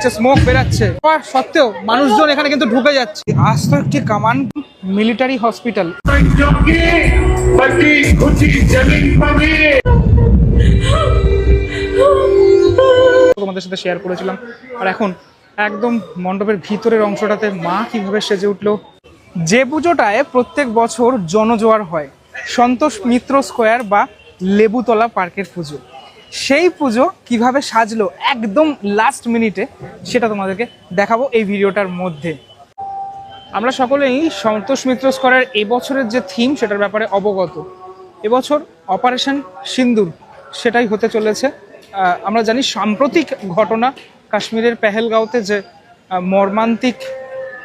বেরাচ্ছে স্মোক বেরাচ্ছে সত্ত্বেও মানুষজন এখানে কিন্তু ঢুকে যাচ্ছে। আস্ত একটি কামান মিলিটারি হসপিটাল তোমাদের সাথে শেয়ার করেছিলাম। আর এখন একদম মণ্ডপের ভিতরের অংশটাতে মা কীভাবে সেজে উঠল? যে পুজোটায় প্রত্যেক বছর জনজোয়ার হয়, সন্তোষ মিত্র স্কোয়ার বা লেবুতলা পার্কের পুজো। সেই পুজো কীভাবে সাজলো একদম লাস্ট মিনিটে সেটা তোমাদেরকে দেখাবো এই ভিডিওটার মধ্যে। আমরা সকলেই সন্তোষ মিত্র স্কোয়ারের এবছরের যে থিম সেটার ব্যাপারে অবগত। এবছর অপারেশন সিন্দুর, সেটাই হতে চলেছে। আমরা জানি সাম্প্রতিক ঘটনা, কাশ্মীরের পেহেলগাঁওতে যে মর্মান্তিক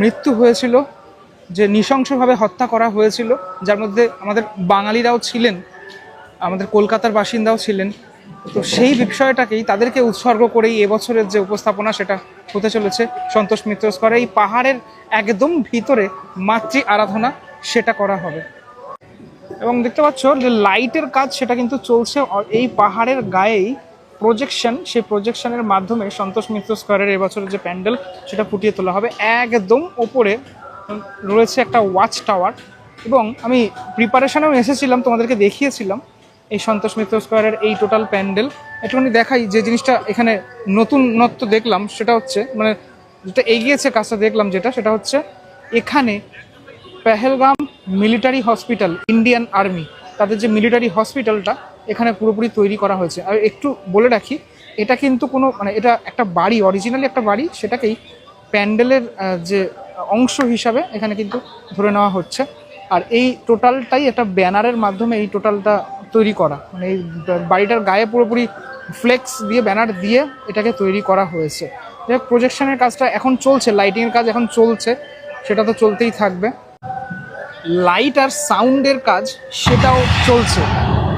মৃত্যু হয়েছিল, যে নৃশংসভাবে হত্যা করা হয়েছিল, যার মধ্যে আমাদের বাঙালিরাও ছিলেন, আমাদের কলকাতার বাসিন্দাও ছিলেন তো সেই বিষয়টাকেই তাদেরকে উৎসর্গ করেই এবছরের যে উপস্থাপনা সেটা হতে চলেছে। সন্তোষ মিত্র স্কোয়ারে, এই পাহাড়ের একদম ভিতরে মাতৃ আরাধনা সেটা করা হবে। এবং দেখতে পাচ্ছ যে লাইটের কাজ সেটা কিন্তু চলছে। এই পাহাড়ের গায়েই প্রজেকশন সেই প্রজেকশনের মাধ্যমে সন্তোষ মিত্র স্কোয়ারের এবছরের যে প্যান্ডেল সেটা ফুটিয়ে তোলা হবে। একদম ওপরে রয়েছে একটা ওয়াচ টাওয়ার এবং আমি প্রিপারেশনেও এসেছিলাম, তোমাদেরকে দেখিয়েছিলাম। এই সন্তোষ মিত্র স্কোয়ারের এই টোটাল প্যান্ডেল। একটুখানি দেখাই যে জিনিসটা এখানে নতুনত্ব দেখলাম, সেটা হচ্ছে মানে যেটা এগিয়েছে কাজটা দেখলাম যেটা, সেটা হচ্ছে এখানে Pahalgam military hospital, Indian army, তাদের যে মিলিটারি হসপিটালটা এখানে পুরোপুরি তৈরি করা হয়েছে। আর একটু বলে রাখি, এটা কিন্তু কোনো মানে এটা একটা বাড়ি অরিজিনালি একটা বাড়ি, সেটাকেই প্যান্ডেলের যে অংশ হিসাবে এখানে কিন্তু ধরে নেওয়া হচ্ছে। আর এই টোটালটাই একটা ব্যানারের মাধ্যমে এই টোটালটা তৈরি করা। মানে এই বাড়িটার গায়ে পুরোপুরি ফ্লেক্স দিয়ে ব্যানার দিয়ে এটাকে তৈরি করা হয়েছে। যাই প্রজেকশনের কাজটা এখন চলছে লাইটিংয়ের কাজ এখন চলছে, সেটা তো চলতেই থাকবে। লাইট আর সাউন্ডের কাজ, সেটাও চলছে।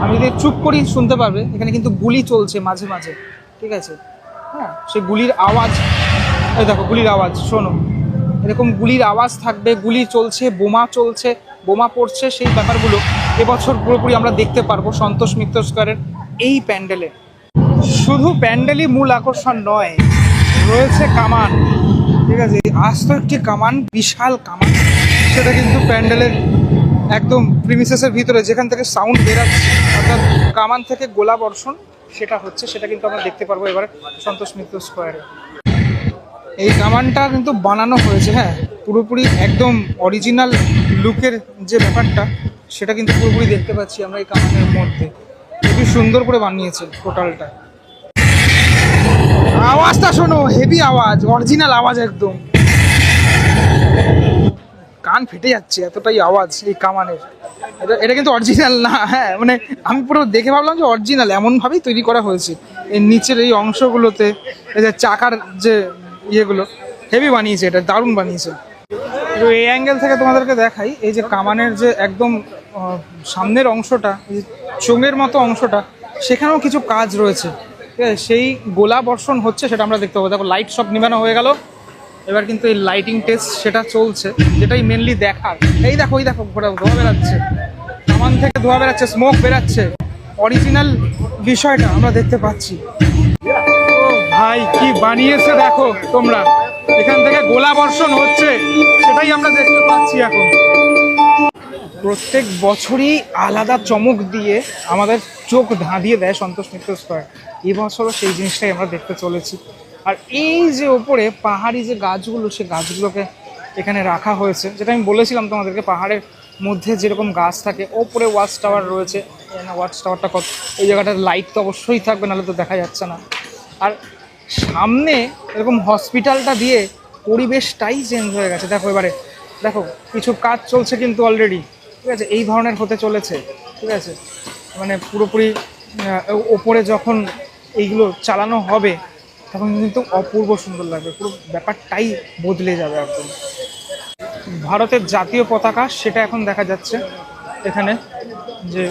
আমি যদি চুপ করি শুনতে পারবে, এখানে কিন্তু গুলি চলছে মাঝে মাঝে, ঠিক আছে? হ্যাঁ সেই গুলির আওয়াজ, এই দেখো গুলির আওয়াজ, শোনো। এরকম গুলির আওয়াজ থাকবে, গুলি চলছে, বোমা চলছে, বোমা পড়ছে, সেই ব্যাপারগুলো এবছর পুরোপুরি আমরা দেখতে পারব সন্তোষ মিত্র স্কোয়ারের এই প্যান্ডেলে। শুধু প্যান্ডেলই মূল আকর্ষণ নয়, রয়েছে কামান। ঠিক আছে আস্ত একটি কামান, বিশাল কামান। সেটা কিন্তু প্যান্ডেলের একদম প্রিমিসেসের ভিতরে, যেখান থেকে সাউন্ড বেরাচ্ছে, অর্থাৎ কামান থেকে গোলা বর্ষণ সেটা হচ্ছে, সেটা কিন্তু আমরা দেখতে পারব এবারে সন্তোষ মিত্র স্কোয়ারে। এই কামানটা কিন্তু বানানো হয়েছে হ্যাঁ পুরোপুরি একদম অরিজিনাল লুকের যে ব্যাপারটা সেটা কিন্তু পুরোপুরি দেখতে পাচ্ছি আমরা এই কামানের মধ্যে। খুবই সুন্দর করে বানিয়েছে টোটালটা আওয়াজটা শোনো হেভি আওয়াজ অরিজিনাল আওয়াজ একদম। কান ফেটে যাচ্ছে এতটাই আওয়াজ এই কামানের। এটা এটা কিন্তু অরিজিনাল না হ্যাঁ মানে আমি পুরো দেখে ভাবলাম যে অরিজিনাল এমনভাবেই তৈরি করা হয়েছে। এর নিচের এই অংশগুলোতে, এই যে চাকার যে ইয়েগুলো হেভি বানিয়েছে, এটা দারুণ বানিয়েছে। এই অ্যাঙ্গেল থেকে তোমাদেরকে দেখাই, এই যে কামানের যে একদম সামনের অংশটা চোঙের মতো অংশটা, সেখানেও কিছু কাজ রয়েছে। ঠিক আছে, সেই গোলা বর্ষণ হচ্ছে সেটা আমরা দেখতে পাবো। দেখো লাইট সব নিবানো হয়ে গেল। এবার কিন্তু এই লাইটিং টেস্ট সেটা চলছে, যেটাই মেনলি দেখার। এই দেখো ওই দেখো ঘোরা ধোয়া বেরাচ্ছে সামান থেকে ধোয়া বেরাচ্ছে স্মোক বেরাচ্ছে অরিজিনাল বিষয়টা আমরা দেখতে পাচ্ছি। ভাই, কি বানিয়েছে দেখো তোমরা। এখান থেকে গোলা বর্ষণ হচ্ছে, সেটাই আমরা দেখতে পাচ্ছি এখন। প্রত্যেক বছরই আলাদা চমক দিয়ে আমাদের চোখ ধাঁধিয়ে দেয় সন্তোষ মিত্র স্কোয়ার। এই বছরও সেই জিনিসটাই আমরা দেখতে চলেছি। আর এই যে ওপরে পাহাড়ি যে গাছগুলো, সে গাছগুলোকে এখানে রাখা হয়েছে, যেটা আমি বলেছিলাম তোমাদেরকে, পাহাড়ের মধ্যে যেরকম গাছ থাকে, ওপরে ওয়াচ টাওয়ার রয়েছে। ওয়াচ টাওয়ারটা কত এই জায়গাটার লাইট তো অবশ্যই থাকবে, নাহলে তো দেখা যাচ্ছে না। আর সামনে এরকম হসপিটালটা দিয়ে পরিবেশটাই চেঞ্জ হয়ে গেছে। দেখো এবারে দেখো, কিছু কাজ চলছে কিন্তু অলরেডি ঠিক আছে? এই ধরনের হতে চলেছে, ঠিক আছে? মানে পুরোপুরি ওপরে যখন এইগুলো চালানো হবে, তখন কিন্তু অপূর্ব সুন্দর লাগবে। পুরো ব্যাপারটাই বদলে যাবে একদম। ভারতের জাতীয় পতাকা, সেটা এখন দেখা যাচ্ছে এখানে, যে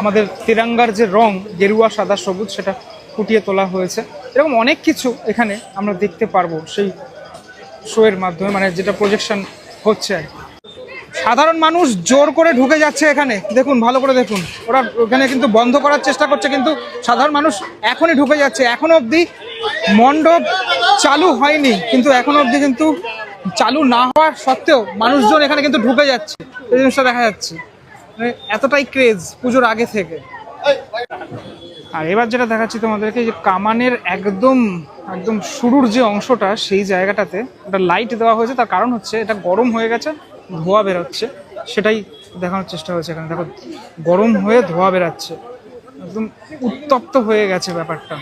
আমাদের তিরঙ্গার যে রং, গেরুয়া, সাদা, সবুজ, সেটা ফুটিয়ে তোলা হয়েছে। এরকম অনেক কিছু এখানে আমরা দেখতে পারব, সেই শোয়ের মাধ্যমে মানে যেটা প্রজেকশন হচ্ছে আর। সাধারণ মানুষ জোর করে ঢুকে যাচ্ছে এখানে। দেখুন, ভালো করে দেখুন। ওরা ওখানে কিন্তু বন্ধ করার চেষ্টা করছে, কিন্তু সাধারণ মানুষ এখনই ঢুকে যাচ্ছে। এখনও অবধি মণ্ডপ চালু হয়নি, কিন্তু এখনও অবধি কিন্তু চালু না হওয়ার সত্ত্বেও মানুষজন এখানে কিন্তু ঢুকে যাচ্ছে। এই জিনিসটা দেখা যাচ্ছে। মানে এতটাই ক্রেজ পুজোর আগে থেকে। আর এবার যেটা দেখাচ্ছি তোমাদেরকে যে কামানের একদম একদম শুরুর যে অংশটা সেই জায়গাটাতে ওটা লাইট দেওয়া হয়েছে। তার কারণ হচ্ছে এটা গরম হয়ে গেছে ধোয়া বেরোচ্ছে। সেটাই দেখানোর চেষ্টা হয়েছে এখানে। দেখো গরম হয়ে ধোয়া বেরাচ্ছে। একদম উত্তপ্ত হয়ে গেছে ব্যাপারটা।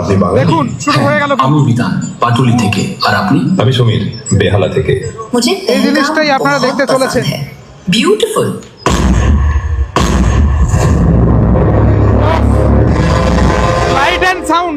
আপনি দেখুন শুরু হয়ে গেল আমি বিধান পাটুলি থেকে আর আপনি? আমি সমীর বেহালা থেকে। এই জিনিসটাই আপনারা দেখতে চলেছেন। বিউটিফুল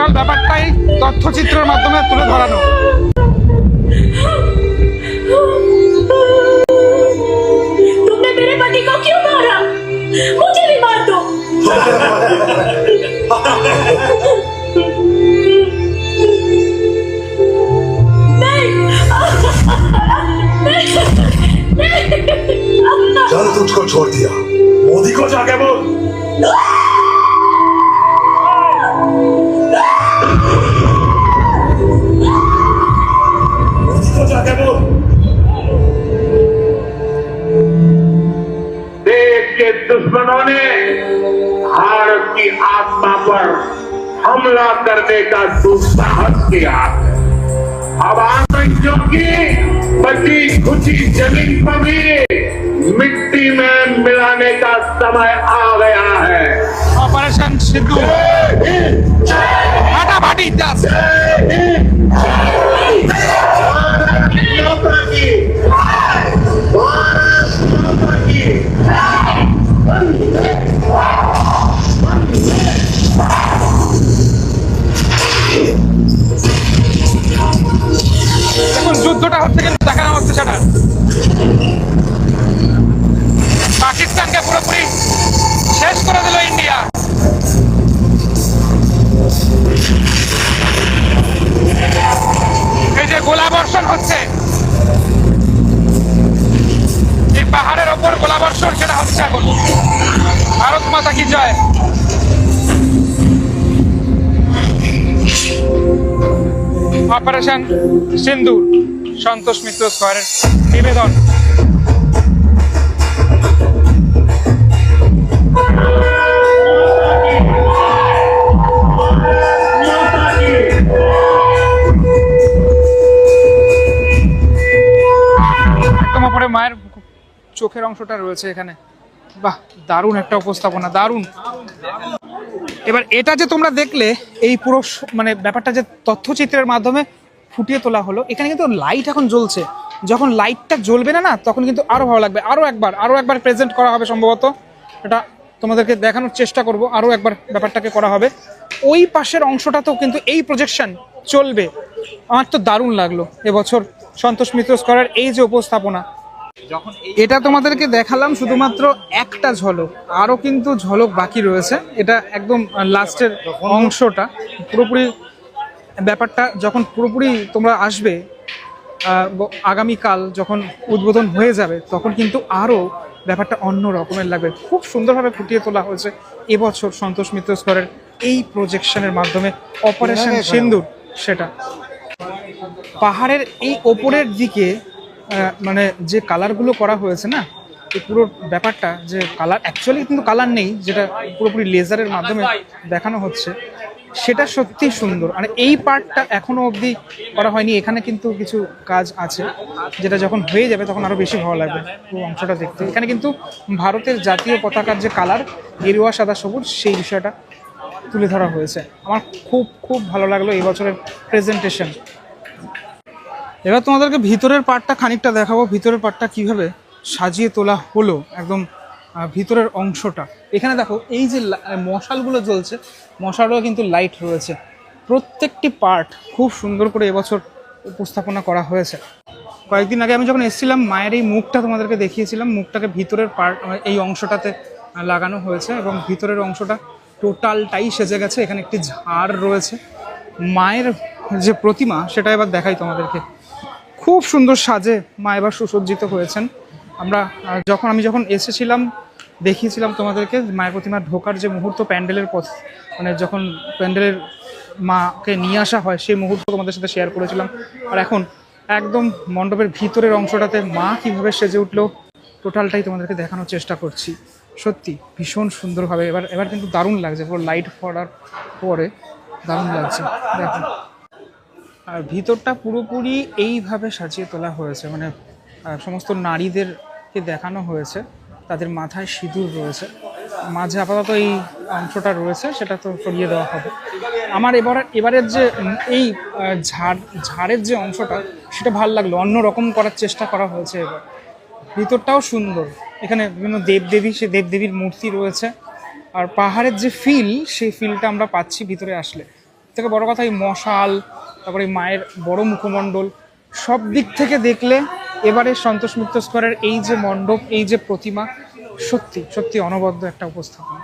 টোটাল ব্যাপারটাই তথ্যচিত্রের মাধ্যমে তুলে ধরানো तुमने मेरे पति को क्यों मारा मुझे भी मार दो चल तुझको छोड़ दिया मोदी को जाके बोल हमला करने का दुस्साहस किया। है अब आतंकियों की बची खुची ज़मीन पर भी मिट्टी में मिलाने का समय आ गया है। ऑपरेशन सिद्धू। গোলাবর্ষণ হচ্ছে। এই পাহাড়ের ওপর গোলাবর্ষণ, সেটা হচ্ছে এখন ভারত মাতা কি জয়? অপারেশন সিন্দুর, সন্তোষ মিত্র স্কোয়ারের নিবেদন। চোখের অংশটা রয়েছে এখানে। বাহ, দারুণ একটা উপস্থাপনা, দারুণ। এবার এটা যে তোমরা দেখলে, এই পুরো মানে ব্যাপারটা যে তথ্যচিত্রের মাধ্যমে ফুটিয়ে তোলা হলো, এখানে কিন্তু লাইট এখন জ্বলছে। যখন লাইটটা জ্বলবে না না, তখন কিন্তু আরও ভালো লাগবে। আরও একবার আরও একবার প্রেজেন্ট করা হবে সম্ভবত। এটা তোমাদেরকে দেখানোর চেষ্টা করব, আরও একবার ব্যাপারটাকে করা হবে। ওই পাশের অংশটাতেও কিন্তু এই প্রজেকশন চলবে। আমার তো দারুণ লাগল। এবছর সন্তোষ মিত্র স্কয়ারের এই যে উপস্থাপনা এটা তোমাদেরকে দেখালাম শুধুমাত্র একটা ঝলক আরও কিন্তু ঝলক বাকি রয়েছে। এটা একদম লাস্টের অংশটা। পুরোপুরি ব্যাপারটা যখন পুরোপুরি তোমরা আসবে আগামীকাল যখন উদ্বোধন হয়ে যাবে তখন কিন্তু আরও ব্যাপারটা অন্য রকমের লাগবে। খুব সুন্দরভাবে ফুটিয়ে তোলা হয়েছে এবছর সন্তোষ মিত্র স্করের এই প্রজেকশনের মাধ্যমে। অপারেশন সিন্দুর সেটা। পাহাড়ের এই ওপরের দিকে মানে যে কালারগুলো করা হয়েছে না, এই পুরো ব্যাপারটা যে কালার অ্যাকচুয়ালি কিন্তু কালার নেই, যেটা পুরোপুরি লেজারের মাধ্যমে দেখানো হচ্ছে, সেটা সত্যি সুন্দর। মানে এই পার্টটা এখনও অবধি করা হয়নি, এখানে কিন্তু কিছু কাজ আছে, যেটা যখন হয়ে যাবে তখন আরও বেশি ভালো লাগবে, পুরো অংশটা দেখতে। এখানে কিন্তু ভারতের জাতীয় পতাকার যে কালার গেরুয়া, সাদা, সবুজ, সেই বিষয়টা তুলে ধরা হয়েছে। আমার খুব খুব ভালো লাগল এই বছরের প্রেজেন্টেশন এবার তোমাদেরকে ভিতরের পার্টটা খানিকটা দেখাবো। ভিতরের পার্টটা কীভাবে সাজিয়ে তোলা হলো, একদম ভিতরের অংশটা। এখানে দেখো, এই যে মশালগুলো জ্বলছে, মশালও কিন্তু লাইট রয়েছে। প্রত্যেকটি পার্ট খুব সুন্দর করে এবছর উপস্থাপনা করা হয়েছে। কয়েকদিন আগে আমি যখন এসেছিলাম, মায়ের এই মুখটা তোমাদেরকে দেখিয়েছিলাম, মুখটাকে ভিতরের পার্ট এই অংশটাতে লাগানো হয়েছে এবং ভিতরের অংশটা টোটালটাই সেজে গেছে। এখানে একটি ঝাড় রয়েছে। মায়ের যে প্রতিমা, সেটা এবার দেখাই তোমাদেরকে। খুব সুন্দর সাজে মা এবার সুসজ্জিত হয়েছেন। আমরা যখন আমি যখন এসেছিলাম, দেখিয়েছিলাম তোমাদেরকে মায়ের প্রতিমা ঢোকার যে মুহূর্ত প্যান্ডেলের পথ মানে যখন প্যান্ডেলের মাকে নিয়ে আসা হয়, সেই মুহূর্ত তোমাদের সাথে শেয়ার করেছিলাম। আর এখন একদম মণ্ডপের ভিতরের অংশটাতে মা কীভাবে সেজে উঠল টোটালটাই তোমাদেরকে দেখানোর চেষ্টা করছি। সত্যি, ভীষণ সুন্দরভাবে। এবার এবার কিন্তু দারুণ লাগছে, পুরো লাইট পড়ার পরে দারুণ লাগছে। দেখো। আর ভিতরটা পুরোপুরি এইভাবে সাজিয়ে তোলা হয়েছে মানে সমস্ত নারীদেরকে দেখানো হয়েছে, তাদের মাথায় সিঁদুর রয়েছে। মাঝে আপাতত এই অংশটা রয়েছে, সেটা তো সরিয়ে দেওয়া হবে। আমার এবার, এবারের যে এই ঝাড়, ঝাড়ের যে অংশটা, সেটা ভালো লাগল, অন্য রকম করার চেষ্টা করা হয়েছে এবার। ভিতরটাও সুন্দর, এখানে বিভিন্ন দেবদেবী, সে দেবদেবীর মূর্তি রয়েছে। আর পাহাড়ের যে ফিল সেই ফিলটা আমরা পাচ্ছি ভিতরে আসলে। থেকে বড় কথা, এই মশাল, তারপরে মায়ের বড় মুখমণ্ডল, সব দিক থেকে দেখলে এবারে সন্তোষ মুক্ত স্কোয়ারের এই যে মণ্ডপ, এই যে প্রতিমা, সত্যি সত্যি অনবদ্য একটা উপস্থাপনা।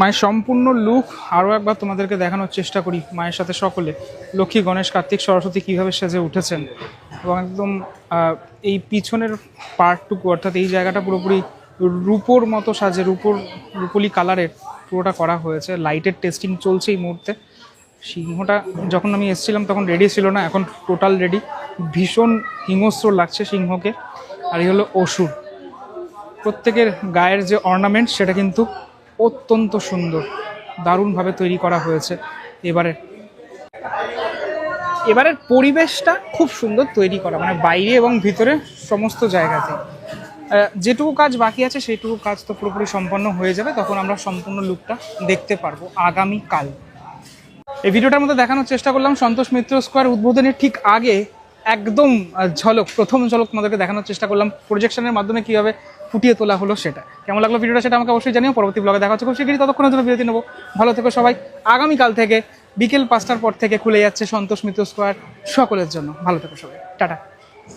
মায়ের সম্পূর্ণ লুক আরও একবার তোমাদেরকে দেখানোর চেষ্টা করি, মায়ের সাথে সকলে। লক্ষ্মী, গণেশ, কার্তিক, সরস্বতী কীভাবে সেজে উঠেছেন। এবং একদম এই পিছনের পার্টটুকু, অর্থাৎ এই জায়গাটা পুরোপুরি রূপোর মতো সাজে, রূপোর, রূপলি কালারের পুরোটা করা হয়েছে। লাইটের টেস্টিং চলছে এই মুহূর্তে। সিংহটা যখন আমি এসেছিলাম তখন রেডি ছিল না, এখন টোটাল রেডি ভীষণ হিংস্র লাগছে সিংহকে। আর এই হলো অসুর। প্রত্যেকের গায়ের যে অর্নামেন্ট সেটা কিন্তু অত্যন্ত সুন্দর। দারুণভাবে তৈরি করা হয়েছে এবারে এবারের পরিবেশটা খুব সুন্দর তৈরি করা মানে বাইরে এবং ভিতরে সমস্ত জায়গাতে। যেটুকু কাজ বাকি আছে, সেইটুকু কাজ তো পুরোপুরি সম্পন্ন হয়ে যাবে। তখন আমরা সম্পূর্ণ লুকটা দেখতে পারব আগামী কাল এই ভিডিওটার মধ্যে দেখানোর চেষ্টা করলাম। সন্তোষ মিত্র স্কোয়ার উদ্বোধনের ঠিক আগে একদম ঝলক, প্রথম ঝলক তোমাদেরকে দেখানোর চেষ্টা করলাম। প্রজেকশনের মাধ্যমে কীভাবে ফুটিয়ে তোলা হলো সেটা। কেমন লাগল ভিডিওটা সেটা আমাকে অবশ্যই জানিও। পরবর্তী ব্লগে দেখা হচ্ছে খুব শীঘ্রই ততক্ষণের জন্য বিরতি নেব। ভালো থেকো সবাই। আগামীকাল থেকে বিকেল পাঁচটার পর থেকে খুলে যাচ্ছে সন্তোষ মিত্র স্কোয়ার সকলের জন্য। ভালো থেকো সবাই। টাটা।